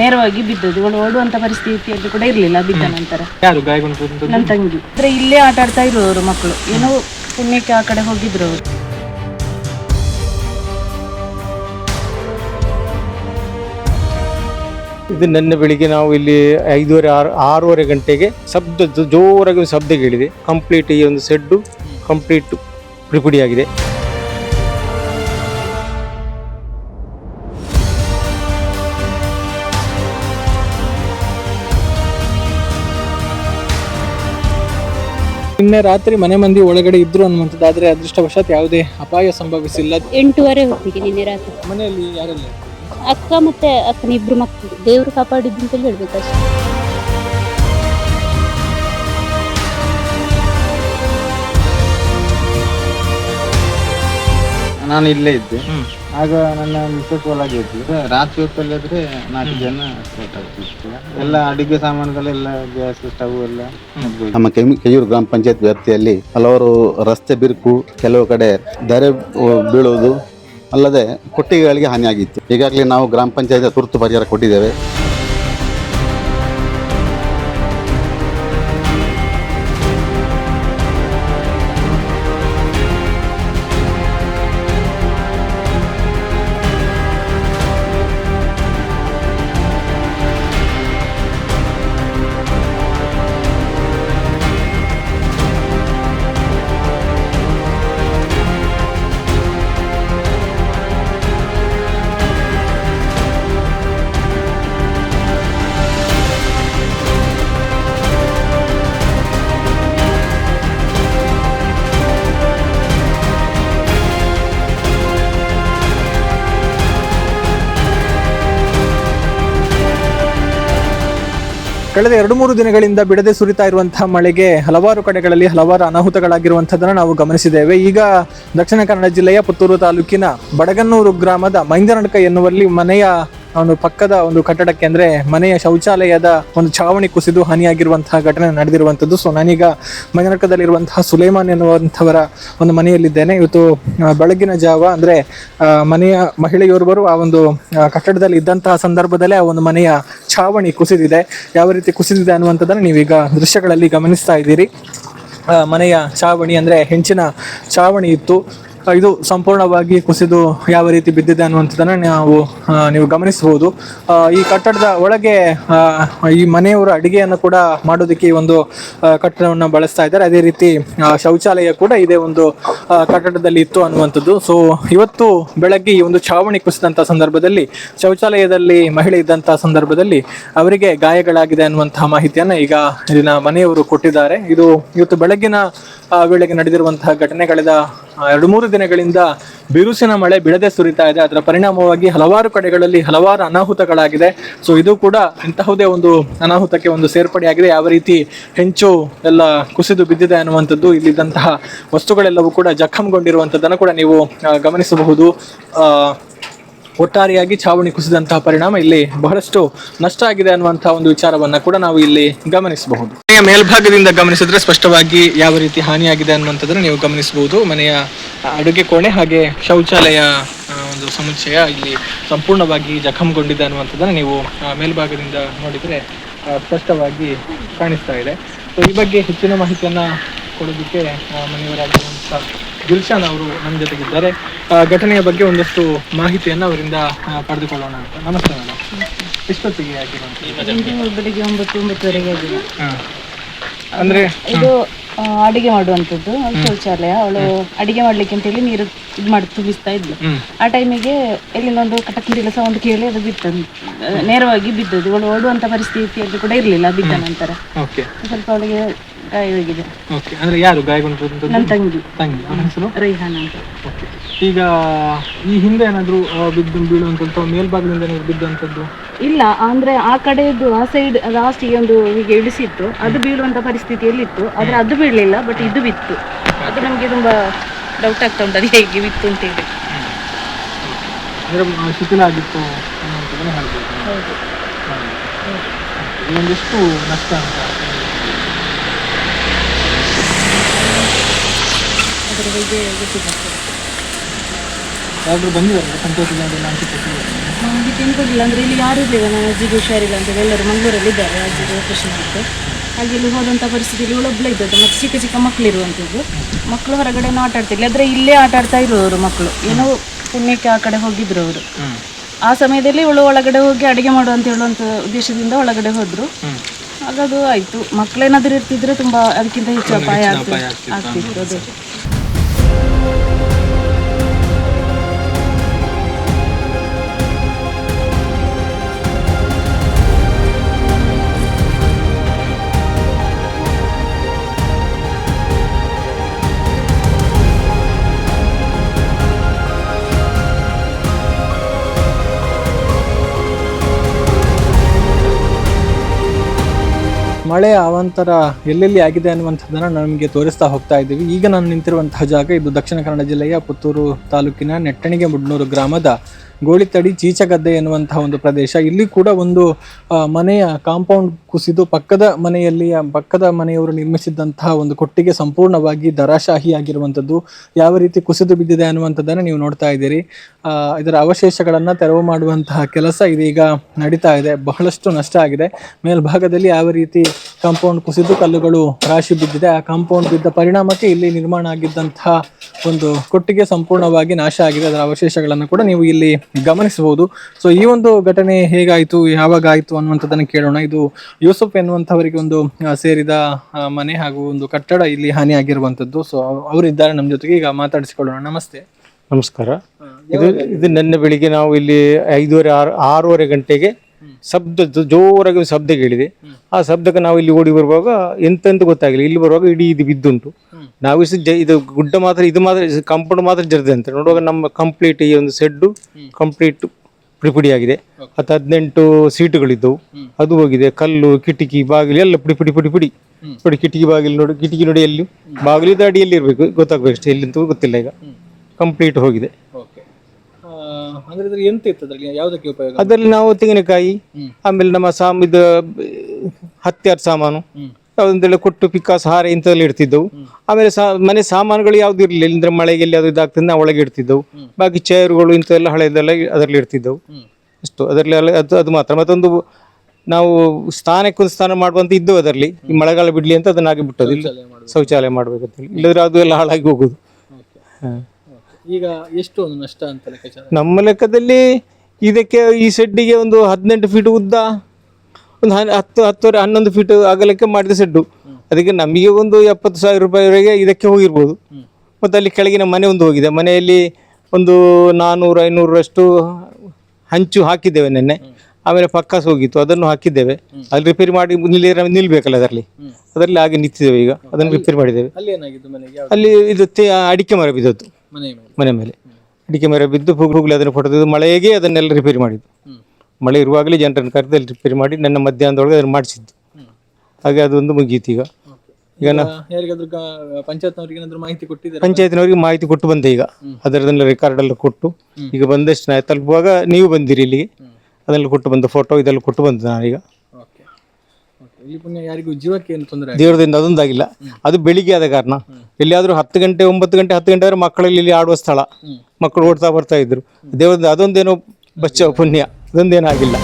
ನೇರವಾಗಿ ಬಿದ್ದದ್ದು. ಇವಳು ಓಡುವಂತ ಪರಿಸ್ಥಿತಿಯಲ್ಲಿ ಕೂಡ ಇರ್ಲಿಲ್ಲ ಬಿದ್ದ ನಂತರ. ಯಾರು ನನ್ನ ತಂಗಿ. ಅಂದ್ರೆ ಇಲ್ಲೇ ಆಟ ಆಡ್ತಾ ಇರುವವರು ಮಕ್ಕಳು. ಏನೋ ಪುಣ್ಯಕ್ಕೆ ಆ ಕಡೆ ಹೋಗಿದ್ರು ಅವರು. ಇದು ನನ್ನ ಬೆಳಿಗ್ಗೆ ನಾವು ಇಲ್ಲಿ ಐದೂವರೆ ಆರು ಆರೂವರೆ ಗಂಟೆಗೆ ಶಬ್ದ ಜೋರಾಗಿ ಒಂದು ಶಬ್ದ ಕೇಳಿದೆ. ಕಂಪ್ಲೀಟ್ ಈ ಒಂದು ಸೆಡ್ಡು ಕಂಪ್ಲೀಟ್ ಪುಡಿಪುಡಿಯಾಗಿದೆ ನಿನ್ನೆ ರಾತ್ರಿ ಮನೆ ಮಂದಿ ಒಳಗಡೆ ಇದ್ರು ಅನ್ನುವಂಥದ್ದು ಆದ್ರೆ ಅದೃಷ್ಟವಶಾತ್ ಯಾವುದೇ ಅಪಾಯ ಸಂಭವಿಸಿಲ್ಲ. ಎಂಟೂವರೆ ಹೊತ್ತಿಗೆ ನಿನ್ನೆ ರಾತ್ರಿ. ಮನೆಯಲ್ಲಿ ಯಾರೆಲ್ಲ ಅಕ್ಕ ಮತ್ತೆ ಅಕ್ಕನ ಇಬ್ರು ಮಕ್ಕಳು. ದೇವರು ಕಾಪಾಡಿದ್ದು ಅಂತ ಹೇಳ್ಬೇಕು ಅಷ್ಟೇ. ನಾನು ಇಲ್ಲೇ ಇದ್ದೆ. ಆಗ ನನ್ನ ಮಿಸಸ್ ಒಳಗೆ ರಾತ್ರಿ ಹೊತ್ತಲ್ಲಿ ಆದ್ರೆ ನಾಲ್ಕು ಜನ ಆಗ್ತಿತ್ತು ಎಲ್ಲ ಅಡಿಗೆ ಸಾಮಾನುಗಳೆಲ್ಲ ಗ್ಯಾಸ್ ಸ್ಟವ್ ಎಲ್ಲ ಮುಗ್ದೋಯ್ತು. ನಮ್ಮ ಕೆಮಿ ಕೆಯೂರು ಗ್ರಾಮ ಪಂಚಾಯತ್ ವ್ಯಾಪ್ತಿಯಲ್ಲಿ ಹಲವಾರು ರಸ್ತೆ ಬಿರುಕು ಕೆಲವು ಕಡೆ ದರೆ ಬೀಳುವುದು ಅಲ್ಲದೆ ಕೊಟ್ಟಿಗೆಗಳಿಗೆ ಹಾನಿಯಾಗಿತ್ತು. ಈಗಾಗಲೇ ನಾವು ಗ್ರಾಮ ಪಂಚಾಯತ್ ತುರ್ತು ಪರಿಹಾರ ಕೊಟ್ಟಿದ್ದೇವೆ. ಕಳೆದ ಎರಡು ಮೂರು ದಿನಗಳಿಂದ ಬಿಡದೆ ಸುರಿತಾ ಇರುವಂತಹ ಮಳೆಗೆ ಹಲವಾರು ಕಡೆಗಳಲ್ಲಿ ಹಲವಾರು ಅನಾಹುತಗಳಾಗಿರುವಂಥದ್ದನ್ನು ನಾವು ಗಮನಿಸಿದ್ದೇವೆ. ಈಗ ದಕ್ಷಿಣ ಕನ್ನಡ ಜಿಲ್ಲೆಯ ಪುತ್ತೂರು ತಾಲೂಕಿನ ಬಡಗನ್ನೂರು ಗ್ರಾಮದ ಮೈಂದನಡ್ಕ ಎನ್ನುವಲ್ಲಿ ಮನೆಯ ಒಂದು ಪಕ್ಕದ ಒಂದು ಕಟ್ಟಡಕ್ಕೆ ಅಂದ್ರೆ ಮನೆಯ ಶೌಚಾಲಯದ ಒಂದು ಛಾವಣಿ ಕುಸಿದು ಹಾನಿಯಾಗಿರುವಂತಹ ಘಟನೆ ನಡೆದಿರುವಂಥದ್ದು. ಸೊ ನಾನೀಗ ಮನೆರಕದಲ್ಲಿರುವಂತಹ ಸುಲೇಮಾನ್ ಎನ್ನುವಂಥವರ ಒಂದು ಮನೆಯಲ್ಲಿದ್ದೇನೆ. ಇವತ್ತು ಬೆಳಗಿನ ಜಾವ ಅಂದ್ರೆ ಮನೆಯ ಮಹಿಳೆಯೋರ್ವರು ಆ ಒಂದು ಕಟ್ಟಡದಲ್ಲಿ ಇದ್ದಂತಹ ಸಂದರ್ಭದಲ್ಲೇ ಆ ಒಂದು ಮನೆಯ ಛಾವಣಿ ಕುಸಿದಿದೆ. ಯಾವ ರೀತಿ ಕುಸಿದಿದೆ ಅನ್ನುವಂಥದ್ದನ್ನು ನೀವೀಗ ದೃಶ್ಯಗಳಲ್ಲಿ ಗಮನಿಸ್ತಾ ಇದ್ದೀರಿ. ಮನೆಯ ಚಾವಣಿ ಅಂದ್ರೆ ಹೆಂಚಿನ ಚಾವಣಿ ಇತ್ತು. ಇದು ಸಂಪೂರ್ಣವಾಗಿ ಕುಸಿದು ಯಾವ ರೀತಿ ಬಿದ್ದಿದೆ ಅನ್ನುವಂಥದ್ದನ್ನು ನಾವು ನೀವು ಗಮನಿಸಬಹುದು. ಈ ಕಟ್ಟಡದ ಒಳಗೆ ಈ ಮನೆಯವರ ಅಡಿಗೆಯನ್ನು ಕೂಡ ಮಾಡೋದಕ್ಕೆ ಈ ಒಂದು ಕಟ್ಟಡವನ್ನು ಬಳಸ್ತಾ ಇದ್ದಾರೆ. ಅದೇ ರೀತಿ ಶೌಚಾಲಯ ಕೂಡ ಇದೇ ಒಂದು ಕಟ್ಟಡದಲ್ಲಿ ಇತ್ತು ಅನ್ನುವಂಥದ್ದು. ಸೊ ಇವತ್ತು ಬೆಳಗ್ಗೆ ಈ ಒಂದು ಛಾವಣಿ ಕುಸಿದಂಥ ಸಂದರ್ಭದಲ್ಲಿ ಶೌಚಾಲಯದಲ್ಲಿ ಮಹಿಳೆ ಇದ್ದಂಥ ಸಂದರ್ಭದಲ್ಲಿ ಅವರಿಗೆ ಗಾಯಗಳಾಗಿದೆ ಅನ್ನುವಂತಹ ಮಾಹಿತಿಯನ್ನು ಈಗ ಇಲ್ಲಿನ ಮನೆಯವರು ಕೊಟ್ಟಿದ್ದಾರೆ. ಇದು ಇವತ್ತು ಬೆಳಗ್ಗಿನ ವೇಳೆಗೆ ನಡೆದಿರುವಂತಹ ಘಟನೆ ಕಳೆದ ಆ, ಎರಡು ಮೂರು ದಿನಗಳಿಂದ ಬಿರುಸಿನ ಮಳೆ ಬಿಡದೆ ಸುರಿತಾ ಇದೆ. ಅದರ ಪರಿಣಾಮವಾಗಿ ಹಲವಾರು ಕಡೆಗಳಲ್ಲಿ ಹಲವಾರು ಅನಾಹುತಗಳಾಗಿದೆ. ಸೊ ಇದು ಕೂಡ ಇಂತಹುದೇ ಒಂದು ಅನಾಹುತಕ್ಕೆ ಒಂದು ಸೇರ್ಪಡೆಯಾಗಿದೆ. ಯಾವ ರೀತಿ ಹೆಂಚು ಎಲ್ಲ ಕುಸಿದು ಬಿದ್ದಿದೆ ಅನ್ನುವಂಥದ್ದು ಇಲ್ಲಿದ್ದಂತಹ ವಸ್ತುಗಳೆಲ್ಲವೂ ಕೂಡ ಜಖಂಗೊಂಡಿರುವಂಥದ್ದನ್ನು ಕೂಡ ನೀವು ಗಮನಿಸಬಹುದು. ಒಟ್ಟಾರೆಯಾಗಿ ಛಾವಣಿ ಕುಸಿದಂತಹ ಪರಿಣಾಮ ಇಲ್ಲಿ ಬಹಳಷ್ಟು ನಷ್ಟ ಆಗಿದೆ ಅನ್ನುವಂತಹ ಒಂದು ವಿಚಾರವನ್ನ ಕೂಡ ನಾವು ಇಲ್ಲಿ ಗಮನಿಸಬಹುದು. ಮನೆಯ ಮೇಲ್ಭಾಗದಿಂದ ಗಮನಿಸಿದ್ರೆ ಸ್ಪಷ್ಟವಾಗಿ ಯಾವ ರೀತಿ ಹಾನಿಯಾಗಿದೆ ಅನ್ನುವಂಥದ್ದನ್ನು ನೀವು ಗಮನಿಸಬಹುದು. ಮನೆಯ ಅಡುಗೆ ಕೋಣೆ ಹಾಗೆ ಶೌಚಾಲಯ ಒಂದು ಸಮುಚ್ಚಯ ಇಲ್ಲಿ ಸಂಪೂರ್ಣವಾಗಿ ಜಖಂಗೊಂಡಿದೆ ಅನ್ನುವಂಥದ್ದನ್ನು ನೀವು ಮೇಲ್ಭಾಗದಿಂದ ನೋಡಿದರೆ ಸ್ಪಷ್ಟವಾಗಿ ಕಾಣಿಸ್ತಾ ಇದೆ. ಸೊ ಈ ಬಗ್ಗೆ ಹೆಚ್ಚಿನ ಮಾಹಿತಿಯನ್ನ ಕೊಡೋದಕ್ಕೆ ಮನೆಯವರಾಗಿರುವಂತಹ ಗುಲ್ಶಾನ್ ಅವರು ನಮ್ಮ ಜೊತೆಗಿದ್ದಾರೆ. ಆ, ಘಟನೆಯ ಬಗ್ಗೆ ಒಂದಷ್ಟು ಮಾಹಿತಿಯನ್ನು ಅವರಿಂದ ಪಡೆದುಕೊಳ್ಳೋಣ ಅಂತ. ನಮಸ್ತೆ ಮೇಡಮ್ ಎಷ್ಟೊತ್ತಿಗೆ ಆಗಿರುವಂಥದ್ದು ಇಂದು ಬೆಳಿಗ್ಗೆ ಒಂಬತ್ತು ಒಂಬತ್ತುವರೆಗೆ ಆಗಿದೆ ಅಂದ್ರೆ ಇದು ಅಡಿಗೆ ಮಾಡುವಂಥದ್ದು ಶೌಚಾಲಯ. ಅವಳು ಅಡಿಗೆ ಮಾಡ್ಲಿಕ್ಕೆ ಅಂತ ಹೇಳಿ ನೀರು ಇದು ಮಾಡಿ ತುಂಬಿಸ್ತಾ ಇದ್ಲು. ಆ ಟೈಮಿಗೆ ಎಲ್ಲಿಂದ ಒಂದು ಕಟಕಿಂಡಿಲ ಸೌಂಡ್ ಕೇಳಿ ಅದು ಬಿತ್ತದು ನೇರವಾಗಿ ಬಿದ್ದದ್ದು. ಅವಳು ಓಡುವಂತ ಪರಿಸ್ಥಿತಿಯಲ್ಲಿ ಕೂಡ ಇರ್ಲಿಲ್ಲ ಬಿದ್ದ ನಂತರ. ಸ್ವಲ್ಪ ಅವಳಿಗೆ ಓಕೆ ಅಂದ್ರೆ ಯಾರು ಗಾಯಗೊಂಡಿರುವಂತದ್ದು ನನ್ನ ತಂಗಿ. ತಂಗಿ. ಅವನ ಹೆಸರು? ರೈಹಾನ್ ಅಂತ. ಓಕೆ ಈಗ ಈ ಹಿಂದೆ ಏನಾದರೂ ಬಿದ್ದು ಬೀಳುವಂಥದ್ದು ಮೇಲ್ಭಾಗದಿಂದ ಏನಾದ್ರು ಬಿದ್ದಂಥದ್ದು ಇಲ್ಲ ಅಂದ್ರೆ ಆ ಕಡೆದು ಆ ಸೈಡ್ ಲಾಸ್ಟಿಗೆ ಒಂದು ಹೀಗೆ ಇಳಿಸಿತ್ತು. ಅದು ಬೀಳುವಂತ ಪರಿಸ್ಥಿತಿಯಲ್ಲಿ ಇತ್ತು ಆದ್ರೆ ಅದು ಬೀಳಲಿಲ್ಲ ಬಟ್ ಇದು ಬಿತ್ತು. ಅದು ನಮಗೆ ತುಂಬಾ ಡೌಟ್ ಆಗ್ತಾ ಉಂಟು ಅದು ಹೇಗೆ ಬಿತ್ತು ಅಂತೇಳಿ ಅಂದ್ರೆ ಆ, ಶಿಥಿಲ ಆಗಿತ್ತು ಅನ್ನುವಂಥದ್ದನ್ನ ಹೇಳ್ಬೋದು. ಹೌದು. ಇದೊಂದಿಷ್ಟು ನಷ್ಟ ಅಂತ. ಅದರ ಬಗ್ಗೆ ಗೊತ್ತಿಲ್ಲ. ಯಾರಾದ್ರೂ ಬಂದಿದ್ದಾರೆ ಜನರಲ್ಲಿ ಮಾಹಿತಿ ಕೊಟ್ಟಿದ್ದಾರೆ ಮಾಹಿತಿ ಕೊಡಲಿಲ್ಲ ಅಂದರೆ ಇಲ್ಲಿ ಯಾರು ಇರಲಿಲ್ಲ. ನಾನು ಅಜ್ಜಿಗೆ ಹುಷಾರಿಲ್ಲ ಅಂತ ಎಲ್ಲರೂ ಮಂಗಳೂರಲ್ಲಿ ಇದ್ದಾರೆ. ಅಜ್ಜಿಗೆ ಆಪರೇಷನ್ ಆಯಿತು ಹಾಗೆ ಇಲ್ಲಿ ಹೋದಂಥ ಪರಿಸ್ಥಿತಿಯಲ್ಲಿ ಇವಳೊಬ್ಬಳೇ ಇದ್ದದ್ದು. ಮತ್ತು ಚಿಕ್ಕ ಚಿಕ್ಕ ಮಕ್ಕಳು ಇರುವಂಥದ್ದು ಮಕ್ಕಳು ಹೊರಗಡೆ ಆಟ ಆಡ್ತಿರ್ಲಿ ಆದರೆ ಇಲ್ಲೇ ಆಟ ಆಡ್ತಾ ಇರೋರು ಮಕ್ಕಳು ಏನೋ ಪುಣ್ಯಕ್ಕೆ ಆ ಕಡೆ ಹೋಗಿದ್ರು ಅವರು. ಆ ಸಮಯದಲ್ಲಿ ಇವಳು ಒಳಗಡೆ ಹೋಗಿ ಅಡುಗೆ ಮಾಡು ಅಂತ ಹೇಳುವಂಥ ಉದ್ದೇಶದಿಂದ ಒಳಗಡೆ ಹೋದರು. ಹಾಗದು ಆಯಿತು. ಮಕ್ಕಳೇನಾದರೂ ಇರ್ತಿದ್ರೆ ತುಂಬ ಅದಕ್ಕಿಂತ ಹೆಚ್ಚು ಅಪಾಯ ಆಗ್ತಿತ್ತು ಅದೇ. ಮಳೆ ಅವಾಂತರ ಎಲ್ಲೆಲ್ಲಿ ಆಗಿದೆ ಅನ್ನುವಂಥದ್ದನ್ನು ನಮಗೆ ತೋರಿಸ್ತಾ ಹೋಗ್ತಾ ಇದ್ದೀವಿ. ಈಗ ನಾನು ನಿಂತಿರುವಂತಹ ಜಾಗ ಇದು ದಕ್ಷಿಣ ಕನ್ನಡ ಜಿಲ್ಲೆಯ ಪುತ್ತೂರು ತಾಲೂಕಿನ ನೆಟ್ಟಣಿಗೆ ಮುಡ್ನೂರು ಗ್ರಾಮದ ಗೋಳಿತಡಿ ಚೀಚಗದ್ದೆ ಎನ್ನುವಂತಹ ಒಂದು ಪ್ರದೇಶ. ಇಲ್ಲಿ ಕೂಡ ಒಂದು ಮನೆಯ ಕಾಂಪೌಂಡ್ ಕುಸಿದು ಪಕ್ಕದ ಮನೆಯಲ್ಲಿ ಪಕ್ಕದ ಮನೆಯವರು ನಿರ್ಮಿಸಿದ್ದಂತಹ ಒಂದು ಕೊಟ್ಟಿಗೆ ಸಂಪೂರ್ಣವಾಗಿ ದರಾಶಾಹಿಯಾಗಿರುವಂಥದ್ದು ಯಾವ ರೀತಿ ಕುಸಿದು ಬಿದ್ದಿದೆ ಅನ್ನುವಂಥದ್ದನ್ನು ನೀವು ನೋಡ್ತಾ ಇದ್ದೀರಿ. ಇದರ ಅವಶೇಷಗಳನ್ನು ತೆರವು ಮಾಡುವಂತಹ ಕೆಲಸ ಇದೀಗ ನಡೀತಾ ಇದೆ. ಬಹಳಷ್ಟು ನಷ್ಟ ಆಗಿದೆ. ಮೇಲ್ಭಾಗದಲ್ಲಿ ಯಾವ ರೀತಿ ಕಾಂಪೌಂಡ್ ಕುಸಿದು ಕಲ್ಲುಗಳು ರಾಶಿ ಬಿದ್ದಿದೆ, ಆ ಕಾಂಪೌಂಡ್ ಬಿದ್ದ ಪರಿಣಾಮಕ್ಕೆ ಇಲ್ಲಿ ನಿರ್ಮಾಣ ಆಗಿದ್ದಂತಹ ಒಂದು ಕೊಟ್ಟಿಗೆ ಸಂಪೂರ್ಣವಾಗಿ ನಾಶ ಆಗಿದೆ. ಅದರ ಅವಶೇಷಗಳನ್ನು ಕೂಡ ನೀವು ಇಲ್ಲಿ ಗಮನಿಸಬಹುದು. ಸೊ ಈ ಒಂದು ಘಟನೆ ಹೇಗಾಯಿತು ಯಾವಾಗ ಆಯಿತು ಅನ್ನುವಂಥದ್ದನ್ನು ಕೇಳೋಣ. ಇದು ಯೂಸುಫ್ ಎನ್ನುವಂಥವರಿಗೆ ಒಂದು ಸೇರಿದ ಮನೆ ಹಾಗೂ ಒಂದು ಕಟ್ಟಡ ಇಲ್ಲಿ ಹಾನಿ ಆಗಿರುವಂತದ್ದು ಸೊ ಅವರಿದ್ದಾರೆ ನಮ್ಮ ಜೊತೆಗೆ ಈಗ ಮಾತಾಡಿಸಿಕೊಳ್ಳೋಣ. ನಮಸ್ತೆ. ನಮಸ್ಕಾರ. ಇದು ಇದು ನಿನ್ನೆ ಬೆಳಿಗ್ಗೆ ನಾವು ಇಲ್ಲಿ ಐದೂವರೆ ಆರು ಆರೂವರೆ ಗಂಟೆಗೆ ಶಬ್ದ ಜೋರಾಗಿ ಶಬ್ದ ಕೇಳಿದೆ. ಆ ಶಬ್ದಕ್ಕೆ ನಾವು ಇಲ್ಲಿ ಓಡಿ ಬರುವಾಗ ಎಂತೆಂತ ಗೊತ್ತಾಗಿಲ್ಲ. ಇಲ್ಲಿ ಬರುವಾಗ ಇಡೀ ಇದು ಬಿದ್ದುಂಟು. ನಾವು ಇದು ಗುಡ್ಡ ಮಾತ್ರ, ಇದು ಮಾತ್ರ ಕಂಪೌಂಡ್ ಮಾತ್ರ ಜರಿದೆ ಅಂತ. ನೋಡುವಾಗ ನಮ್ಮ ಕಂಪ್ಲೀಟ್ ಈ ಒಂದು ಸೆಡ್ಡು ಕಂಪ್ಲೀಟ್ ಪುಡಿಪುಡಿ ಆಗಿದೆ ಹತ್ತು ಹದಿನೆಂಟು ಸೀಟುಗಳಿದ್ದವು. ಅದು ಹೋಗಿದೆ. ಕಲ್ಲು, ಕಿಟಕಿ, ಬಾಗಿಲು, ಎಲ್ಲ ಪುಡಿ ಪುಡಿ ಪುಡಿ ಪುಡಿ. ನೋಡಿ ಕಿಟಕಿ, ಬಾಗಿಲು ನೋಡಿ, ಕಿಟಕಿ ನೋಡಿ ಎಲ್ಲಿ? ಬಾಗಿಲಿದ ಅಡಿಯಲ್ಲಿ ಇರಬೇಕು. ಗೊತ್ತಾಗಬೇಕು ಅಷ್ಟೇ. ಎಲ್ಲಿಂತೂ ಗೊತ್ತಿಲ್ಲ ಈಗ. ಕಂಪ್ಲೀಟ್ ಹೋಗಿದೆ. ಅಂದ್ರೆ ಇದ್ರಲ್ಲಿ ಎಂತ ಇತ್ತು ಅದ್ರಲ್ಲಿ? ಯಾವುದಕ್ಕೆ ಉಪಯೋಗ? ಅದರಲ್ಲಿ ನಾವು ತೆಂಗಿನಕಾಯಿ ಆಮೇಲೆ ನಮ್ಮ ಸಾಮ್ ಇದು ಹತ್ತಿಯಾರ್ ಸಾಮಾನು ಯಾವುದಂತೆಲ್ಲ ಕೊಟ್ಟು ಪಿಕ್ಕಾಸ್ ಹಾರ ಇಂಥದ್ದೆಲ್ಲ ಇಡ್ತಿದ್ದವು. ಆಮೇಲೆ ಸಾ ಮನೆ ಸಾಮಾನುಗಳು ಯಾವ್ದು ಇರಲಿಲ್ಲ. ಅಂದ್ರೆ ಮಳೆಗೆ ಎಲ್ಲಿ ಯಾವ್ದು ಇದಾಗ್ತದೆ ನಾವು ಒಳಗೆ ಇಡ್ತಿದ್ದವು. ಬಾಕಿ ಚೇರ್ಗಳು ಇಂಥವೆಲ್ಲ ಹಳೆದೆಲ್ಲ ಅದರಲ್ಲಿ ಇಡ್ತಿದ್ದವು. ಅಷ್ಟು. ಅದರಲ್ಲಿ ಅದು ಅದು ಮಾತ್ರ. ಮತ್ತೊಂದು ನಾವು ಸ್ಥಾನಕ್ಕೊಂದು ಸ್ಥಾನ ಮಾಡುವಂತ ಇದ್ದವು ಅದರಲ್ಲಿ. ಈ ಮಳೆಗಾಲ ಬಿಡ್ಲಿ ಅಂತ ಅದನ್ನ ಆಗಿ ಬಿಟ್ಟದಿಲ್ಲ ಶೌಚಾಲಯ ಮಾಡ್ಬೇಕಂತ ಹೇಳಿ. ಇಲ್ಲದ್ರೆ ಅದು ಎಲ್ಲ ಹಾಳಾಗಿ ಹೋಗುದು. ಈಗ ಎಷ್ಟು ಒಂದು ನಷ್ಟ ಅಂತ ಲೆಕ್ಕಾಚಾರ? ನಮ್ಮ ಲೆಕ್ಕದಲ್ಲಿ ಇದಕ್ಕೆ ಈ ಸೆಡ್ಡಿಗೆ ಒಂದು ಹದಿನೆಂಟು ಫೀಟ್ ಉದ್ದ ಒಂದು ಹನ್- ಹತ್ತು ಹತ್ತುವರೆ ಹನ್ನೊಂದು ಫೀಟ್ ಅಗಲಕ್ಕೆ ಮಾಡಿದ ಸೆಡ್ಡು ಅದಕ್ಕೆ ನಮಗೆ ಒಂದು ಎಪ್ಪತ್ತು ಸಾವಿರ ರೂಪಾಯಿವರೆಗೆ ಇದಕ್ಕೆ ಹೋಗಿರ್ಬೋದು. ಮತ್ತು ಅಲ್ಲಿ ಕೆಳಗಿನ ಮನೆ ಒಂದು ಹೋಗಿದೆ. ಮನೆಯಲ್ಲಿ ಒಂದು ನಾನ್ನೂರು ಐನೂರರಷ್ಟು ಹಂಚು ಹಾಕಿದ್ದೇವೆ ನೆನ್ನೆ. ಆಮೇಲೆ ಪಕ್ಕಾಸ್ ಹೋಗಿತ್ತು. ಅದನ್ನು ಹಾಕಿದ್ದೇವೆ. ಅಲ್ಲಿ ರಿಪೇರಿ ಮಾಡಿ ನಿಲ್ಲಿ ನಿಲ್ಬೇಕಲ್ಲ ಅದರಲ್ಲಿ? ಅದರಲ್ಲಿ ಹಾಗೆ ನಿಂತಿದ್ದೇವೆ ಈಗ. ಅದನ್ನು ರಿಪೇರಿ ಮಾಡಿದ್ದೇವೆ. ಅಲ್ಲಿ ಏನಾಗಿದ್ದು ಮನೆಗೆ? ಯಾವ ಅಲ್ಲಿ ಇದು ತೆ- ಅಡಿಕೆ ಮರ ಬಿದ್ದದ್ದು. ಮನೆ ಮೇಲೆ. ಅಡಿಕೆ ಮರ ಬಿದ್ದು ಹೋಗ್ಲಿ ಅದನ್ನು ಫೋಟೋ ತೆಗೆದು ಮಳೆಗೆ ಅದನ್ನೆಲ್ಲ ರಿಪೇರಿ ಮಾಡಿದ್ದು. ಮಳೆ ಇರುವಾಗಲೇ ಜನರನ್ನು ಕರೆದು ಅಲ್ಲಿ ರಿಪೇರಿ ಮಾಡಿ ನನ್ನ ಮಧ್ಯಾಹ್ನದೊಳಗೆ ಅದನ್ನು ಮಾಡಿಸಿದ್ದು. ಹಾಗೆ ಅದೊಂದು ಮುಗೀತು ಈಗ. ಈಗ ಪಂಚಾಯತ್ನವ್ರಿಗೆ ಮಾಹಿತಿ ಕೊಟ್ಟಿದ್ದಾರೆ? ಪಂಚಾಯತ್ನವರಿಗೆ ಮಾಹಿತಿ ಕೊಟ್ಟು ಬಂದೆ ಈಗ. ಅದರದೆಲ್ಲ ರೆಕಾರ್ಡ್ ಎಲ್ಲ ಕೊಟ್ಟು. ಈಗ ಬಂದಷ್ಟು ನಾ ತಲುಪುವಾಗ ನೀವು ಬಂದಿರಿ ಇಲ್ಲಿಗೆ. ಅದೆಲ್ಲ ಕೊಟ್ಟು ಬಂದ ಫೋಟೋ ಇದೆಲ್ಲ ಕೊಟ್ಟು ಬಂದೆ ನಾನೀಗ. ಇಲ್ಲಿ ಪುಣ್ಯ ಯಾರಿಗೂ ಜೀವಕ್ಕೆ ಏನು ತೊಂದರೆ ದೇವರದಿಂದ ಅದೊಂದಾಗಿಲ್ಲ. ಅದು ಬೆಳಿಗ್ಗೆ ಆದ ಕಾರಣ. ಎಲ್ಲಿಯಾದ್ರೂ ಹತ್ತು ಗಂಟೆ ಒಂಬತ್ತು ಗಂಟೆ ಹತ್ತು ಗಂಟೆ ಆದ್ರೆ ಮಕ್ಕಳಲ್ಲಿ ಇಲ್ಲಿ ಆಡುವ ಸ್ಥಳ. ಮಕ್ಕಳು ಓಡ್ತಾ ಬರ್ತಾ ಇದ್ರು. ದೇವರಿಂದ ಅದೊಂದೇನೋ ಬಚ್ಚ ಪುಣ್ಯ. ಅದೊಂದೇನಾಗಿಲ್ಲ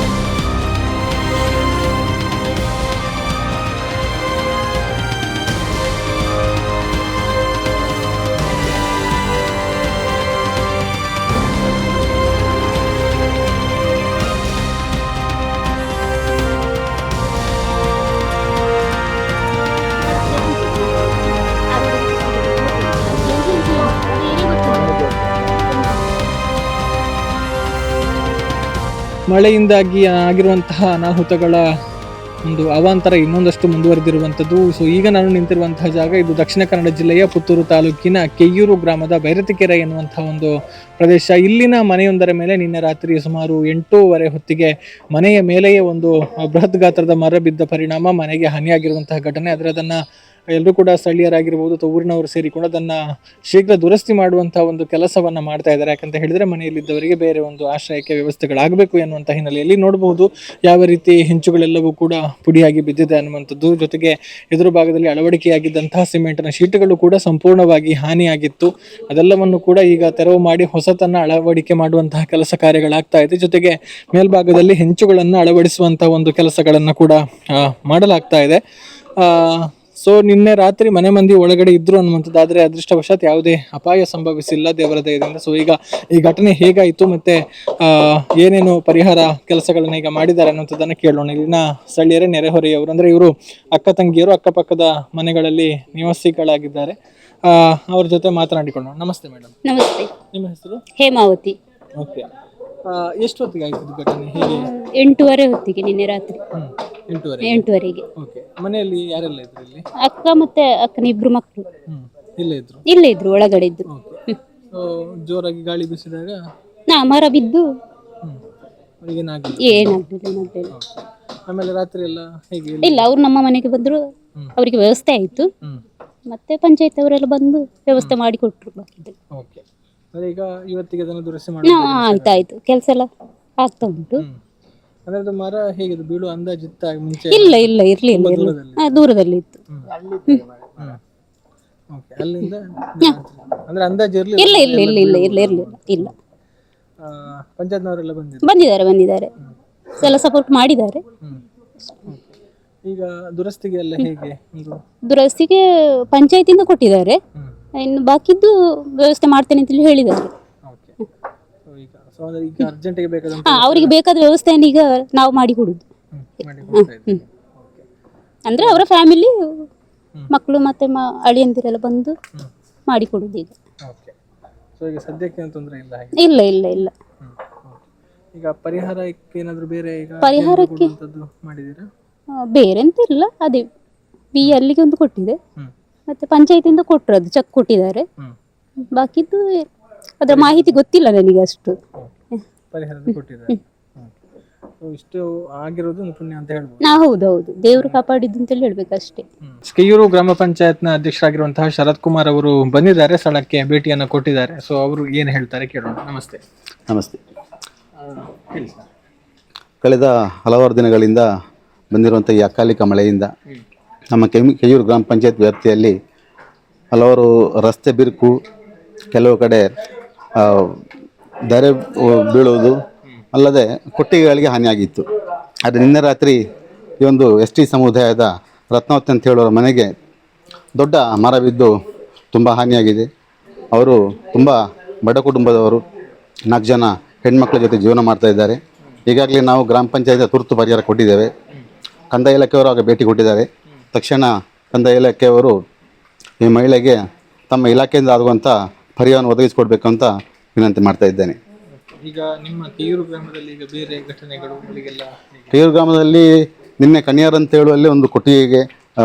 ಮಳೆಯಿಂದಾಗಿ ಆಗಿರುವಂತಹ ಅನಾಹುತಗಳ ಒಂದು ಅವಾಂತರ ಇನ್ನೊಂದಷ್ಟು ಮುಂದುವರೆದಿರುವಂಥದ್ದು. ಸೊ ಈಗ ನಾನು ನಿಂತಿರುವಂತಹ ಜಾಗ ಇದು ದಕ್ಷಿಣ ಕನ್ನಡ ಜಿಲ್ಲೆಯ ಪುತ್ತೂರು ತಾಲೂಕಿನ ಕೆಯ್ಯೂರು ಗ್ರಾಮದ ಬೈರತಿಕೆರೆ ಎನ್ನುವಂತಹ ಒಂದು ಪ್ರದೇಶ. ಇಲ್ಲಿನ ಮನೆಯೊಂದರ ಮೇಲೆ ನಿನ್ನೆ ರಾತ್ರಿ ಸುಮಾರು ಎಂಟೂವರೆ ಹೊತ್ತಿಗೆ ಮನೆಯ ಮೇಲೆಯೇ ಒಂದು ಬೃಹತ್ ಗಾತ್ರದ ಮರ ಬಿದ್ದ ಪರಿಣಾಮ ಮನೆಗೆ ಹಾನಿಯಾಗಿರುವಂತಹ ಘಟನೆ. ಆದರೆ ಅದನ್ನು ಎಲ್ಲರೂ ಕೂಡ ಸ್ಥಳೀಯರಾಗಿರ್ಬೋದು ಅಥವಾ ಊರಿನವರು ಸೇರಿಕೊಂಡು ಅದನ್ನು ಶೀಘ್ರ ದುರಸ್ತಿ ಮಾಡುವಂಥ ಒಂದು ಕೆಲಸವನ್ನು ಮಾಡ್ತಾ ಇದ್ದಾರೆ. ಯಾಕಂತ ಹೇಳಿದರೆ ಮನೆಯಲ್ಲಿದ್ದವರಿಗೆ ಬೇರೆ ಒಂದು ಆಶ್ರಯಕ್ಕೆ ವ್ಯವಸ್ಥೆಗಳಾಗಬೇಕು ಎನ್ನುವಂಥ ಹಿನ್ನೆಲೆಯಲ್ಲಿ ನೋಡಬಹುದು ಯಾವ ರೀತಿ ಹೆಂಚುಗಳೆಲ್ಲವೂ ಕೂಡ ಪುಡಿಯಾಗಿ ಬಿದ್ದಿದೆ ಅನ್ನುವಂಥದ್ದು. ಜೊತೆಗೆ ಎದುರು ಭಾಗದಲ್ಲಿ ಅಳವಡಿಕೆಯಾಗಿದ್ದಂತಹ ಸಿಮೆಂಟ್ನ ಶೀಟ್ಗಳು ಕೂಡ ಸಂಪೂರ್ಣವಾಗಿ ಹಾನಿಯಾಗಿತ್ತು. ಅದೆಲ್ಲವನ್ನು ಕೂಡ ಈಗ ತೆರವು ಮಾಡಿ ಹೊಸತನ್ನು ಅಳವಡಿಕೆ ಮಾಡುವಂತಹ ಕೆಲಸ ಕಾರ್ಯಗಳಾಗ್ತಾ ಇದೆ. ಜೊತೆಗೆ ಮೇಲ್ಭಾಗದಲ್ಲಿ ಹೆಂಚುಗಳನ್ನು ಅಳವಡಿಸುವಂತಹ ಒಂದು ಕೆಲಸಗಳನ್ನು ಕೂಡ ಮಾಡಲಾಗ್ತಾ ಇದೆ. ಸೊ ನಿನ್ನೆ ರಾತ್ರಿ ಮನೆ ಮಂದಿ ಒಳಗಡೆ ಇದ್ರು ಅನ್ನುವಂಥದ್ದಾದ್ರೆ ಅದೃಷ್ಟವಶಾತ್ ಯಾವುದೇ ಅಪಾಯ ಸಂಭವಿಸಿಲ್ಲ ದೇವರ ದಯದಿಂದ. ಸೊ ಈಗ ಈ ಘಟನೆ ಹೇಗಾಯಿತು ಮತ್ತೆ ಆ, ಏನೇನು ಪರಿಹಾರ ಕೆಲಸಗಳನ್ನು ಈಗ ಮಾಡಿದ್ದಾರೆ ಅನ್ನುವಂಥದ್ದನ್ನು ಕೇಳೋಣ. ಇಲ್ಲಿನ ಸ್ಥಳೀಯರೇ ನೆರೆಹೊರೆಯವರು ಅಂದ್ರೆ ಇವರು ಅಕ್ಕ ತಂಗಿಯರು ಅಕ್ಕಪಕ್ಕದ ಮನೆಗಳಲ್ಲಿ ನಿವಾಸಿಗಳಾಗಿದ್ದಾರೆ. ಅವ್ರ ಜೊತೆ ಮಾತನಾಡಿಕೊಳ್ಳೋಣ. ನಮಸ್ತೆ ಮೇಡಮ್ ನಮಸ್ತೆ. ನಿಮ್ಮ ಹೆಸರು? ಹೇಮಾವತಿ. ಓಕೆ ಎಷ್ಟು ಹೊತ್ತಿಗೆ ಆಯ್ತು ಘಟನೆ? ಹೇಗೆ? ಎಂಟೂವರೆ ಹೊತ್ತಿಗೆ ನಿನ್ನೆ ರಾತ್ರಿ. ಎಂಟೂವರೆ ಎಂಟೂವರೆಗೆ. ಓಕೆ ಮನೆಯಲ್ಲಿ ಯಾರೆಲ್ಲ ಇದ್ರು ಇಲ್ಲಿ? ಅಕ್ಕ ಮತ್ತೆ ಅಕ್ಕನ ಇಬ್ರು ಮಕ್ಕಳು ಹ್ಮ್. ಇಲ್ಲೇ ಇದ್ರು? ಇಲ್ಲೇ ಇದ್ರು ಒಳಗಡೆ ಇದ್ರು. ಓಕೆ ಸೊ ಜೋರಾಗಿ ಗಾಳಿ ಬೀಸಿದಾಗ? ನಾ ಮರ ಬಿದ್ದು ಹ್ಮ್. ಅವ್ರಿಗೇನಾಗಿಲ್ಲ ಏನಾಗ್ಲಿಲ್ಲ ಏನಾಗ್ಲಿಲ್ಲ ಆಮೇಲೆ ರಾತ್ರಿ ಎಲ್ಲ ಹೇಗೆ ಇಲ್ಲ? ಅವ್ರು ನಮ್ಮ ಮನೆಗೆ ಬಂದ್ರು. ಅವರಿಗೆ ವ್ಯವಸ್ಥೆ ಆಯ್ತು. ಹ್ಮ್. ಮತ್ತೆ ಪಂಚಾಯತ್ ಅವರೆಲ್ಲ ಬಂದು ವ್ಯವಸ್ಥೆ ಮಾಡಿ ಕೊಟ್ರು ಬಾಕಿದ್ದು ಓಕೆ ಈಗ ಇವತ್ತಿಗೆ ಅದನ್ನು ದುರಸ್ತಿ ಮಾಡಿ ಹಾ ಆಯ್ತಾಯ್ತು. ಕೆಲಸ ಎಲ್ಲ ಆಗ್ತಾ ಉಂಟು. ಹ್ಮ್. ಅಂದ್ರೆ ಅದು ಮರ ಹೇಗಿದೆ? ಬೀಳು ಅಂದಾಜಿತ್ತ ಮುಂಚೆ? ಇಲ್ಲ ಇಲ್ಲ ಇರ್ಲಿಲ್ಲ ಇರ್ಲಿಲ್ಲ. ಹಾ, ದೂರದಲ್ಲಿ ಇತ್ತು. ಹ್ಮ್. ಅಲ್ಲಿಂದ ಅಂದ್ರೆ ಅಂದಾಜು ಇರ್ಲಿಲ್ಲ? ಇಲ್ಲ ಇಲ್ಲ ಇಲ್ಲ ಇಲ್ಲ ಇಲ್ಲ ಇರ್ಲಿಲ್ಲ ಇಲ್ಲ. ಪಂಚಾಯತ್ನವರೆಲ್ಲ ಬಂದಿದ್ರು? ಬಂದಿದ್ದಾರೆ ಬಂದಿದ್ದಾರೆ. ಎಲ್ಲ ಸಪೋರ್ಟ್ ಮಾಡಿದ್ದಾರೆ. ಹ್ಮ್. Okay. ಈಗ ದುರಸ್ತಿಗೆ ಎಲ್ಲ ಹೇಗೆ ಒಂದು ದುರಸ್ತಿಗೆ ಪಂಚಾಯತಿಂದ ಕೊಟ್ಟಿದ್ದಾರೆ. ಹ್ಮ್. ಇನ್ನು ಬಾಕಿದ್ದು ವ್ಯವಸ್ಥೆ ಮಾಡ್ತೇನೆ ಅಂತೇಳಿ ಹೇಳಿದ್ದಾರೆ. ಸೊ ಅಂದ್ರೆ ಈಗ ಅರ್ಜೆಂಟಿಗೆ ಬೇಕಾದಂತ ಹಾ ಅವರಿಗೆ ಬೇಕಾದ ವ್ಯವಸ್ಥೆಯನ್ನು ಈಗ ನಾವು ಮಾಡಿ ಕೊಡುದು. ಮಾಡಿ ಕೊಡ್ತಾ. ಅಂದ್ರೆ ಅವರ ಫ್ಯಾಮಿಲಿ ಮಕ್ಕಳು ಮತ್ತೆ ಮ ಅಳಿಯಂದಿರೆಲ್ಲ ಬಂದು ಮಾಡಿ ಕೊಡುದು ಈಗ. ಓಕೆ ಸೊ ಈಗ ಸದ್ಯಕ್ಕೆ ಏನು ತೊಂದರೆ ಇಲ್ಲ ಹಾಗೆ? ಇಲ್ಲ ಇಲ್ಲ ಇಲ್ಲ. ಹ್ಮ್ Okay. ಈಗ ಪರಿಹಾರಕ್ಕೆ ಏನಾದರೂ ಬೇರೆ ಈಗ ಪರಿಹಾರಕ್ಕೆ? ಕೊಡುವಂಥದ್ದು ಮಾಡಿದ್ದೀರಾ? ಆ, ಬೇರೆ ಎಂತ ಇಲ್ಲ. ಅದೇ ಬಿ ಅಲ್ಲಿಗೆ ಒಂದು ಕೊಟ್ಟಿದೆ. ಹ್ಮ್. ಮತ್ತೆ ಪಂಚಾಯತಿಂದ ಕೊಟ್ಟರು ಅದು ಚೆಕ್ ಕೊಟ್ಟಿದ್ದಾರೆ. ಹ್ಮ್. ಬಾಕಿದ್ದು ಅದರ ಮಾಹಿತಿ ಗೊತ್ತಿಲ್ಲ ನನಗೆ ಅಷ್ಟು. ಪರಿಹಾರ ಕೊಟ್ಟಿದ್ದಾರೆ. ಸೊ ಇಷ್ಟು ಆಗಿರೋದು ಒಂದು ಪುಣ್ಯ ಅಂತ ಹೇಳ್ಬೋದು. ನಾ ಹೌದು ಹೌದು. ದೇವರು ಕಾಪಾಡಿದ್ದು ಅಂತೇಳಿ ಹೇಳ್ಬೇಕು ಅಷ್ಟೇ ಕೆಯೂರು ಗ್ರಾಮ ಪಂಚಾಯತ್ನ ಅಧ್ಯಕ್ಷರಾಗಿರುವಂತಹ ಶರತ್ ಕುಮಾರ್ ಅವರು ಬಂದಿದ್ದಾರೆ ಸ್ಥಳಕ್ಕೆ ಭೇಟಿಯನ್ನು ಕೊಟ್ಟಿದ್ದಾರೆ. ಸೊ ಅವರು ಏನು ಹೇಳ್ತಾರೆ ಕೇಳೋಣ. ನಮಸ್ತೆ. ನಮಸ್ತೆ. ಕಳೆದ ಹಲವಾರು ದಿನಗಳಿಂದ ಬಂದಿರುವಂಥ ಈ ಅಕಾಲಿಕ ಮಳೆಯಿಂದ ನಮ್ಮ ಕೆಮಿ ಕೆಯೂರು ಗ್ರಾಮ ಪಂಚಾಯತ್ ವ್ಯಾಪ್ತಿಯಲ್ಲಿ ಹಲವಾರು ರಸ್ತೆ ಬಿರುಕು ಕೆಲವು ಕಡೆ ಧರೆ ಬೀಳುವುದು ಅಲ್ಲದೆ ಕೊಟ್ಟಿಗೆಗಳಿಗೆ ಹಾನಿಯಾಗಿತ್ತು. ಆದರೆ ನಿನ್ನೆ ರಾತ್ರಿ ಈ ಒಂದು ಎಸ್ ಟಿ ಸಮುದಾಯದ ರತ್ನಾವತಿ ಅಂತ ಹೇಳೋರ ಮನೆಗೆ ದೊಡ್ಡ ಮರ ಬಿದ್ದು ತುಂಬ ಹಾನಿಯಾಗಿದೆ. ಅವರು ತುಂಬ ಬಡ ಕುಟುಂಬದವರು, ನಾಲ್ಕು ಜನ ಹೆಣ್ಮಕ್ಳ ಜೊತೆ ಜೀವನ ಮಾಡ್ತಾ ಇದ್ದಾರೆ. ಈಗಾಗಲೇ ನಾವು ಗ್ರಾಮ ಪಂಚಾಯತ್ ತುರ್ತು ಪರಿಹಾರ ಕೊಟ್ಟಿದ್ದೇವೆ. ಕಂದಾಯ ಇಲಾಖೆಯವರು ಆಗ ಭೇಟಿ ಕೊಟ್ಟಿದ್ದಾರೆ. ತಕ್ಷಣ ಕಂದಾಯ ಇಲಾಖೆಯವರು ಈ ಮಹಿಳೆಗೆ ತಮ್ಮ ಇಲಾಖೆಯಿಂದ ಆಗುವಂಥ ಪರಿಹಾರವನ್ನು ಒದಗಿಸಿಕೊಡ್ಬೇಕಂತ ವಿನಂತಿ ಮಾಡ್ತಾ ಇದ್ದೇನೆ. ಈಗ ನಿಮ್ಮ ಕೆಯೂರು ಗ್ರಾಮದಲ್ಲಿ ಈಗ ಬೇರೆ ಘಟನೆಗಳು? ಕೆಯೂರು ಗ್ರಾಮದಲ್ಲಿ ನಿನ್ನೆ ಕನ್ಯಾರ್ ಅಂತ ಹೇಳುವಲ್ಲಿ ಒಂದು ಕೊಟ್ಟಿಗೆಗೆ ಆ,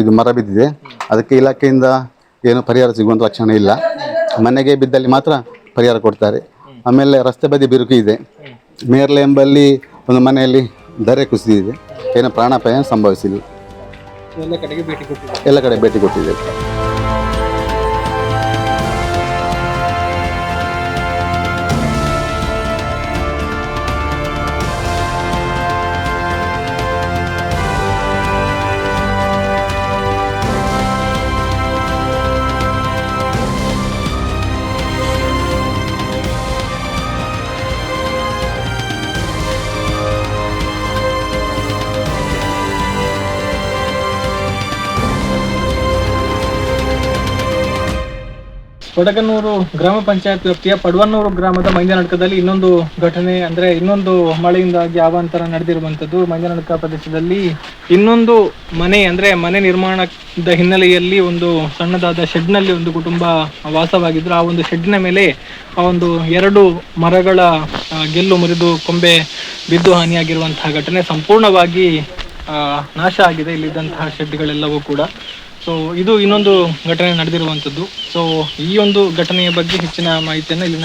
ಇದು ಮರ ಬಿದ್ದಿದೆ. ಅದಕ್ಕೆ ಇಲಾಖೆಯಿಂದ ಏನು ಪರಿಹಾರ ಸಿಗುವಂಥ ಲಕ್ಷಣ ಇಲ್ಲ. ಮನೆಗೆ ಬಿದ್ದಲ್ಲಿ ಮಾತ್ರ ಪರಿಹಾರ ಕೊಡ್ತಾರೆ. ಆಮೇಲೆ ರಸ್ತೆ ಬದಿ ಬಿರುಕು ಇದೆ. ಮೇರ್ಲೆ ಎಂಬಲ್ಲಿ ಒಂದು ಮನೆಯಲ್ಲಿ ದರೆ ಕುಸಿದಿದೆ. ಏನೋ ಪ್ರಾಣಾಪಾಯ ಸಂಭವಿಸಿಲ್ಲ ಎಲ್ಲ ಕಡೆಗೆ ಭೇಟಿ ಕೊಟ್ಟಿದೆ ಎಲ್ಲ ಕಡೆ ಭೇಟಿ ಕೊಟ್ಟಿದೆ ಕೊಡಗನೂರು ಗ್ರಾಮ ಪಂಚಾಯತ್ ವ್ಯಾಪ್ತಿಯ ಪಡವನ್ನೂರು ಗ್ರಾಮದ ಮೈದಾನಡ್ಕದಲ್ಲಿ ಇನ್ನೊಂದು ಘಟನೆ, ಅಂದ್ರೆ ಇನ್ನೊಂದು ಮಳೆಯಿಂದಾಗಿ ಅವಾಂತರ ನಡೆದಿರುವಂತದ್ದು ಮೈದಾನಡ್ಕ ಪ್ರದೇಶದಲ್ಲಿ ಇನ್ನೊಂದು ಮನೆ, ಅಂದ್ರೆ ಮನೆ ನಿರ್ಮಾಣದ ಹಿನ್ನೆಲೆಯಲ್ಲಿ ಒಂದು ಸಣ್ಣದಾದ ಶೆಡ್ನಲ್ಲಿ ಒಂದು ಕುಟುಂಬ ವಾಸವಾಗಿದ್ರು. ಆ ಒಂದು ಶೆಡ್ನ ಮೇಲೆ ಆ ಒಂದು ಎರಡು ಮರಗಳ ಗೆಲ್ಲು ಮುರಿದು ಕೊಂಬೆ ಬಿದ್ದು ಹಾನಿಯಾಗಿರುವಂತಹ ಘಟನೆ ಸಂಪೂರ್ಣವಾಗಿ ನಾಶ ಆಗಿದೆ ಇಲ್ಲಿದ್ದಂತಹ ಶೆಡ್ಗಳೆಲ್ಲವೂ ಕೂಡ. ಸೊ ಇದು ಇನ್ನೊಂದು ಘಟನೆ ನಡೆದಿರುವಂಥದ್ದು. ಸೊ ಈ ಒಂದು ಘಟನೆಯ ಬಗ್ಗೆ ಹೆಚ್ಚಿನ ಮಾಹಿತಿಯನ್ನು ಇಲ್ಲಿನ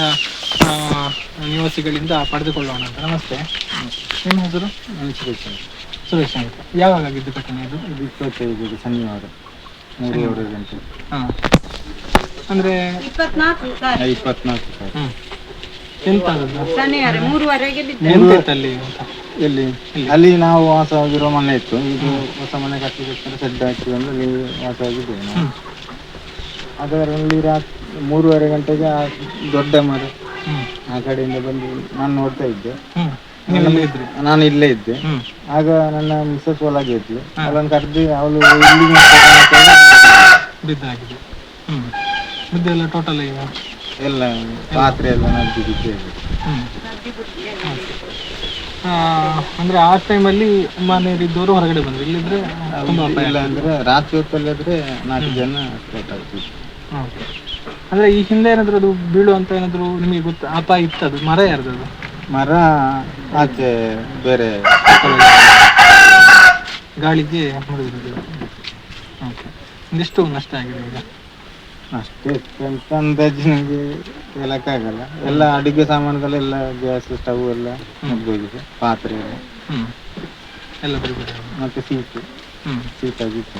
ನಿವಾಸಿಗಳಿಂದ ಪಡೆದುಕೊಳ್ಳೋಣ ಅಂತ. ನಮಸ್ತೆ. ನಿಮ್ಮ ಹೆಸರು? ಸುರೇಶ್ ಅಂತ. ಯಾವಾಗ ಆಗಿದ್ದು ಘಟನೆ ಇದು? ಇದು ಇಪ್ಪತ್ತೈದು ಶನಿವಾರ. ಮೂರುವರೆ ಗಂಟೆ. ಹಾಂ. ಅಂದ್ರೆ ಇಪ್ಪತ್ನಾಲ್ಕು ಇಪ್ಪತ್ನಾಲ್ಕು ಎಂತ? ಶನಿವಾರ ಮೂರುವರೆಗೆ? ಎಲ್ಲಿ? ಅಲ್ಲಿ ನಾವು ವಾಸವಾಗಿರೋ ಮನೆ ಇತ್ತು. ಇದು ಹೊಸ ಮನೆ ಕಟ್ಟಲಿಕ್ಕೆ ಸೆಡ್ ಹಾಕಿ ಬಂದು ಅಲ್ಲಿ ವಾಸವಾಗಿದ್ದೇವೆ ನಾವು ಅದರಲ್ಲಿ ರಾತ್ರಿ ಮೂರುವರೆ ಗಂಟೆಗೆ ಆ ದೊಡ್ಡ ಮರ ಆ ಕಡೆಯಿಂದ ಬಂದು ನಾನು ನೋಡ್ತಾ ಇದ್ದೆ. ನಾನು ಇಲ್ಲೇ ಇದ್ದೆ. ಆಗ ನನ್ನ ಮಿಸ್ಸಸ್ ಒಳಗೆ ಇದ್ಲು. ಅದನ್ನು ಕರೆದು ಅವಳು ಇಲ್ಲಿಗೆ ಬಿದ್ದಾಗಿದೆ. ಹ್ಮ್. ಬಿದ್ದೆಲ್ಲ ಟೋಟಲ್ ಈಗ ಎಲ್ಲ ಪಾತ್ರೆ ಎಲ್ಲ ಬಿದ್ದಿದೆ ಹ್ಮ್ ಆ, ಅಂದ್ರೆ ಆ ಟೈಮಲ್ಲಿ ಮನೆಯಲ್ಲಿದ್ದವರು ಹೊರಗಡೆ ಬಂದ್ರು. ಇಲ್ಲಿದ್ರೆ ತುಂಬ ಅಪಾಯ. ಇಲ್ಲ ಅಂದ್ರೆ ರಾತ್ರಿ ಹೊತ್ತಲ್ಲಿ ಆದ್ರೆ ನಾಲ್ಕು ಜನ ಸ್ಪಾಟ್ ಆಗ್ತಿತ್ತು ಹ್ಮ್. ಅಂದ್ರೆ ಈ ಹಿಂದೆ ಏನಾದ್ರು ಅದು ಬೀಳು ಅಂತ ಏನಾದ್ರು ನಿಮಗೆ ಗೊತ್ತ? ಅಪಾಯ ಇತ್ತು ಅದು? ಮರ ಯಾರ್ದು ಅದು? ಮರ ಆಚೆ ಬೇರೆ ಗಾಳಿಗೆ ಮುರಿದಿರೋದು. ಓಕೆ. ಎಷ್ಟು ನಷ್ಟ ಆಗಿದೆ ಈಗ. ಅಷ್ಟೇ. ಅಂತ ಅಂದಾಜು ನನಗೆ ಹೇಳಕ್ಕಾಗಲ್ಲ. ಎಲ್ಲ ಅಡುಗೆ ಸಾಮಾನುಗಳೆಲ್ಲ ಗ್ಯಾಸ್ ಸ್ಟವ್ ಎಲ್ಲ ಮುಗ್ದೋಗಿದೆ. ಪಾತ್ರೆ ಎಲ್ಲ ಹ್ಮ್. ಎಲ್ಲ ಬಿಡುಗಡೆ ಮತ್ತೆ ಸೀಟು ಹ್ಮ್. ಸೀಟ್ ಆಗಿತ್ತು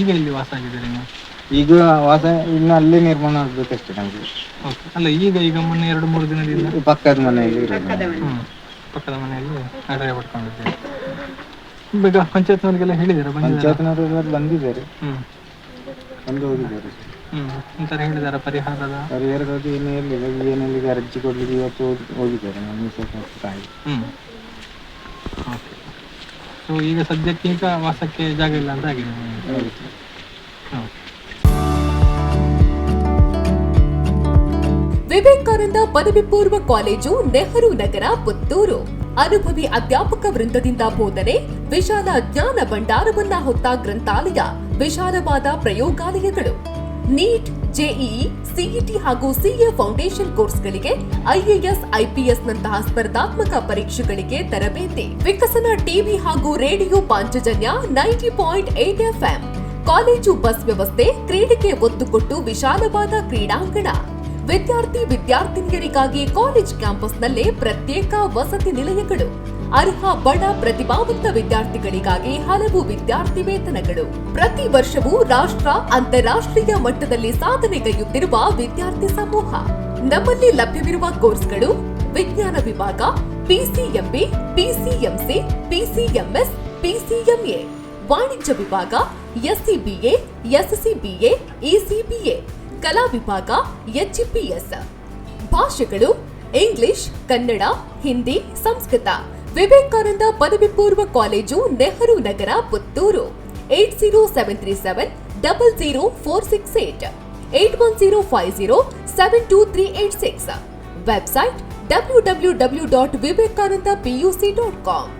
ಈಗ ಇಲ್ಲಿ ವಾಸ ಆಗಿದ್ದೀರಿ ನೀವು? ಈಗ ವಾಸ ಇನ್ನು ಅಲ್ಲೇ ನಿರ್ಮಾಣ ಆಗ್ಬೇಕಷ್ಟೇ ನಮಗೆ. ಓಕೆ. ಅಲ್ಲ ಈಗ ಈಗ ಮೊನ್ನೆ ಎರಡು ಮೂರು ದಿನದಿಂದ? ಪಕ್ಕದ ಮನೆಯಲ್ಲಿ ಇರೋದು. ನಾವು. ಹ್ಮ್. ಪಕ್ಕದ ಮನೆಯಲ್ಲಿ ಆಶ್ರಯ ಪಡ್ಕೊಂಡಿದ್ದೀರಿ. ಈಗ ಪಂಚಾಯತ್ನವರಿಗೆಲ್ಲ ಹೇಳಿದ್ದೀರಾ? ಬಂದಿದ್ದಾರೆ? ಪಂಚಾಯತ್ನವರೆಲ್ಲ ಬಂದಿದ್ದಾರೆ. ಹ್ಮ್. ಬಂದು ಹೋಗಿದ್ದಾರೆ. ಹ್ಮ್ ಅಂತಾರೆ ಹೇಳಿದಾರ ಪರಿಹಾರದ. ಪರಿಹಾರದ ಏನು ಇರಲಿಲ್ಲ ಅರ್ಜಿ ಕೊಡ್ಲಿಕ್ಕೆ ಇವತ್ತು ಹೋಗಿ- ಹೋಗಿದ್ದಾರೆ. ನಮ್ಮ ಸ್ವಲ್ಪ ತಾಯಿ. ಹ್ಮ್. ಓಕೆ ಸೊ ಈಗ ಸದ್ಯಕ್ಕೆ ಈಗ ವಾಸಕ್ಕೆ ಜಾಗ ಇಲ್ಲ ಅಂತ ಆಗಿದೆ. ನಿಮಗೆ. ಹ್ಮ್ ವಿವೇಕಾನಂದ ಪದವಿ ಪೂರ್ವ ಕಾಲೇಜು ನೆಹರು ನಗರ ಪುತ್ತೂರು. ಅನುಭವಿ ಅಧ್ಯಾಪಕ ವೃಂದದಿಂದ ಬೋಧನೆ ವಿಶಾಲ ಜ್ಞಾನ ಭಂಡಾರವನ್ನ ಹೊತ್ತ ಗ್ರಂಥಾಲಯ ವಿಶಾಲವಾದ ಪ್ರಯೋಗಾಲಯಗಳು. ನೀಟ್, ಜೆಇಇ, ಸಿಇಟಿ ಹಾಗೂ ಸಿಎ ಫೌಂಡೇಶನ್ ಕೋರ್ಸ್ಗಳಿಗೆ ಐಎಎಸ್ ಐಪಿಎಸ್ ನಂತಹ ಸ್ಪರ್ಧಾತ್ಮಕ ಪರೀಕ್ಷೆಗಳಿಗೆ ತರಬೇತಿ. ವಿಕಸನ ಟಿವಿ ಹಾಗೂ radio Panchajanya ninety point eight FM. College bus ವ್ಯವಸ್ಥೆ, ಕ್ರೀಡೆಗೆ ಒತ್ತು ಕೊಟ್ಟು ವಿಶಾಲವಾದ ಕ್ರೀಡಾಂಗಣ. ವಿದ್ಯಾರ್ಥಿ ವಿದ್ಯಾರ್ಥಿನಿಯರಿಗಾಗಿ ಕಾಲೇಜ್ ಕ್ಯಾಂಪಸ್ನಲ್ಲೇ ಪ್ರತ್ಯೇಕ ವಸತಿ ನಿಲಯಗಳು. ಅರ್ಹ ಬಡ ಪ್ರತಿಭಾವಂತ ವಿದ್ಯಾರ್ಥಿಗಳಿಗಾಗಿ ಹಲವು ವಿದ್ಯಾರ್ಥಿ ವೇತನಗಳು ಪ್ರತಿ ವರ್ಷವೂ ರಾಷ್ಟ್ರ ಅಂತಾರಾಷ್ಟ್ರೀಯ ಮಟ್ಟದಲ್ಲಿ ಸಾಧನೆ ಕೈಯುತ್ತಿರುವ ವಿದ್ಯಾರ್ಥಿ ಸಮೂಹ. ನಮ್ಮಲ್ಲಿ ಲಭ್ಯವಿರುವ ಕೋರ್ಸ್ಗಳು ವಿಜ್ಞಾನ ವಿಭಾಗ ಪಿಸಿಎಂಬಿ ಪಿಸಿಎಂಸಿ ಪಿಸಿಎಂಎಸ್ ಪಿಸಿಎಂಎ ವಾಣಿಜ್ಯ ವಿಭಾಗ ಎಸ್ಸಿಬಿಎ ಎಸ್ಸಿಬಿಎ ಇಸಿಬಿಎ ಕಲಾ ವಿಭಾಗ ಎಚ್ಇಪಿಎಸ್ ಭಾಷೆಗಳು, ಇಂಗ್ಲಿಷ್, ಕನ್ನಡ, ಹಿಂದಿ, ಸಂಸ್ಕೃತ. ವಿವೇಕಾನಂದ ಪದವಿ ಪೂರ್ವ college Nehru Nagar, Puttur. Eight zero seven three seven double zero four six eight. Eight one zero five zero seven two three eight six. Website W W W dot Vivekananda PUC dot com.